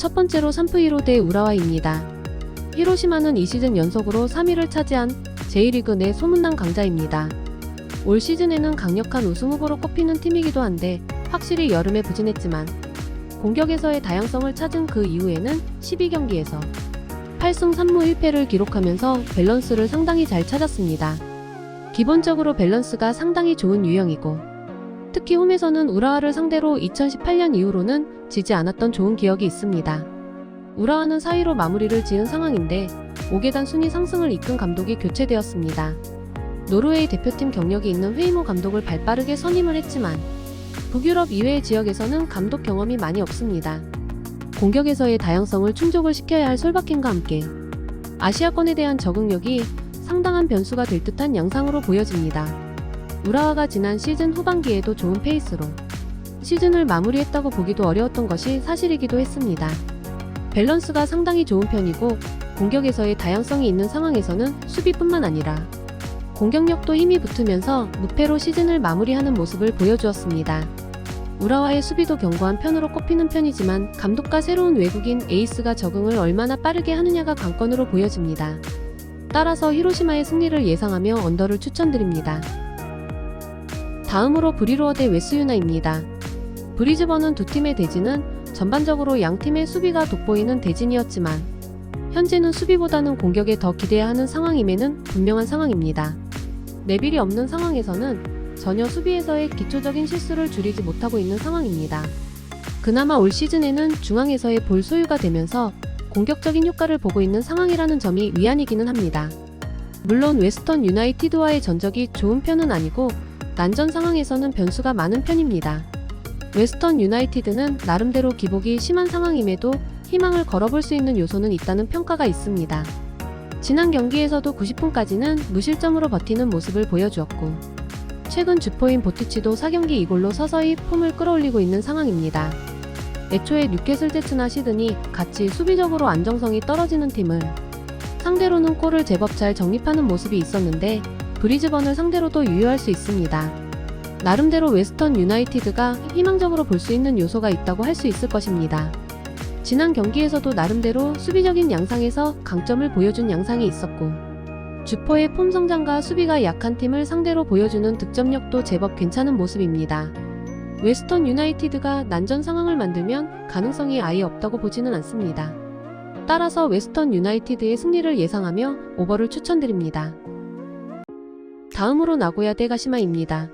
첫 번째로 3프 1호 대 우라와입니다. 히로시마는 이 시즌 연속으로 3위를 차지한 제1리그 내 소문난 강자입니다. 올 시즌에는 강력한 우승 후보로 꼽히는 팀이기도 한데 확실히 여름에 부진했지만 공격에서의 다양성을 찾은 그 이후에는 12경기에서 8승 3무 1패를 기록하면서 밸런스를 상당히 잘 찾았습니다. 기본적으로 밸런스가 상당히 좋은 유형이고 특히 홈에서는 우라와를 상대로 2018년 이후로는 지지 않았던 좋은 기억이 있습니다. 우라와는 4위로 마무리를 지은 상황인데 5계단 순위 상승을 이끈 감독이 교체되었습니다. 노르웨이 대표팀 경력이 있는 회이모 감독을 발빠르게 선임을 했지만 북유럽 이외의 지역에서는 감독 경험이 많이 없습니다. 공격에서의 다양성을 충족을 시켜야 할 솔바킨과 함께 아시아권에 대한 적응력이 상당한 변수가 될 듯한 양상으로 보여집니다. 우라와가 지난 시즌 후반기에도 좋은 페이스로 시즌을 마무리했다고 보기도 어려웠던 것이 사실이기도 했습니다. 밸런스가 상당히 좋은 편이고 공격에서의 다양성이 있는 상황에서는 수비뿐만 아니라 공격력도 힘이 붙으면서 무패로 시즌을 마무리하는 모습을 보여주었습니다. 우라와의 수비도 견고한 편으로 꼽히는 편이지만 감독과 새로운 외국인 에이스가 적응을 얼마나 빠르게 하느냐가 관건으로 보여집니다. 따라서 히로시마의 승리를 예상하며 언더를 추천드립니다. 다음으로 브리로어 대 웨스유나입니다. 브리즈번은 두 팀의 대진은 전반적으로 양 팀의 수비가 돋보이는 대진이었지만 현재는 수비보다는 공격에 더 기대야 하는 상황임에는 분명한 상황입니다. 내빌이 없는 상황에서는 전혀 수비에서의 기초적인 실수를 줄이지 못하고 있는 상황입니다. 그나마 올 시즌에는 중앙에서의 볼 소유가 되면서 공격적인 효과를 보고 있는 상황이라는 점이 위안이기는 합니다. 물론 웨스턴 유나이티드와의 전적이 좋은 편은 아니고 난전 상황에서는 변수가 많은 편입니다. 웨스턴 유나이티드는 나름대로 기복이 심한 상황임에도 희망을 걸어볼 수 있는 요소는 있다는 평가가 있습니다. 지난 경기에서도 90분까지는 무실점으로 버티는 모습을 보여주었고, 최근 주포인 보티치도 4경기 2골로 서서히 폼을 끌어올리고 있는 상황입니다. 애초에 뉴캐슬 제츠나 시드니 같이 수비적으로 안정성이 떨어지는 팀을 상대로는 골을 제법 잘 정립하는 모습이 있었는데 브리즈번을 상대로도 유효할 수 있습니다. 나름대로 웨스턴 유나이티드가 희망적으로 볼 수 있는 요소가 있다고 할 수 있을 것입니다. 지난 경기에서도 나름대로 수비적인 양상에서 강점을 보여준 양상이 있었고, 주포의 폼 성장과 수비가 약한 팀을 상대로 보여주는 득점력도 제법 괜찮은 모습입니다. 웨스턴 유나이티드가 난전 상황을 만들면 가능성이 아예 없다고 보지는 않습니다. 따라서 웨스턴 유나이티드의 승리를 예상하며 오버를 추천드립니다. 다음으로 나고야 대 가시마입니다.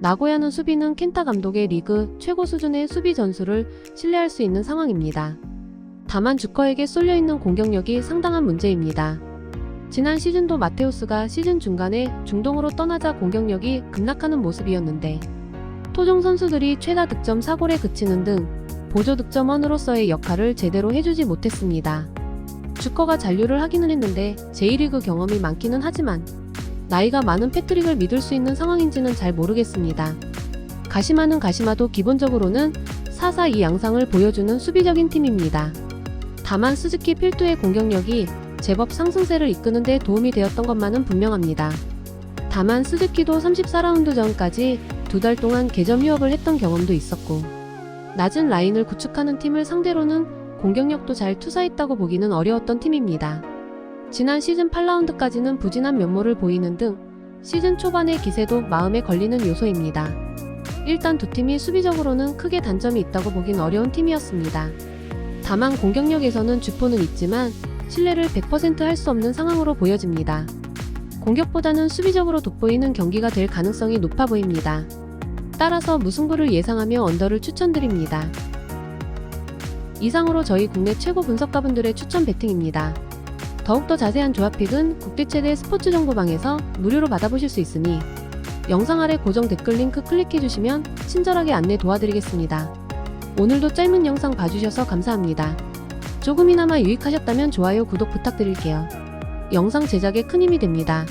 나고야는 수비는 켄타 감독의 리그 최고 수준의 수비 전술을 신뢰할 수 있는 상황입니다. 다만 주커에게 쏠려 있는 공격력이 상당한 문제입니다. 지난 시즌도 마테우스가 시즌 중간에 중동으로 떠나자 공격력이 급락하는 모습이었는데 토종 선수들이 최다 득점 4골에 그치는 등 보조 득점원으로서의 역할을 제대로 해주지 못했습니다. 주커가 잔류를 하기는 했는데 제1리그 경험이 많기는 하지만 나이가 많은 패트릭을 믿을 수 있는 상황인지는 잘 모르겠습니다. 가시마는 가시마도 기본적으로는 4-4-2 양상을 보여주는 수비적인 팀입니다. 다만 스즈키 필두의 공격력이 제법 상승세를 이끄는 데 도움이 되었던 것만은 분명합니다. 다만 스즈키도 34라운드 전까지 두 달 동안 개점 휴업을 했던 경험도 있었고 낮은 라인을 구축하는 팀을 상대로는 공격력도 잘 투사했다고 보기는 어려웠던 팀입니다. 지난 시즌 8라운드까지는 부진한 면모를 보이는 등 시즌 초반의 기세도 마음에 걸리는 요소입니다. 일단 두 팀이 수비적으로는 크게 단점이 있다고 보긴 어려운 팀이었습니다. 다만 공격력에서는 주포는 있지만 신뢰를 100%할 수 없는 상황으로 보여집니다. 공격보다는 수비적으로 돋보이는 경기가 될 가능성이 높아 보입니다. 따라서 무승부를 예상하며 언더를 추천드립니다. 이상으로 저희 국내 최고 분석가분들의 추천 배팅입니다. 더욱더 자세한 조합픽은 국대 최대 스포츠 정보방에서 무료로 받아보실 수 있으니 영상 아래 고정 댓글 링크 클릭해주시면 친절하게 안내 도와드리겠습니다. 오늘도 짧은 영상 봐주셔서 감사합니다. 조금이나마 유익하셨다면 좋아요, 구독 부탁드릴게요. 영상 제작에 큰 힘이 됩니다.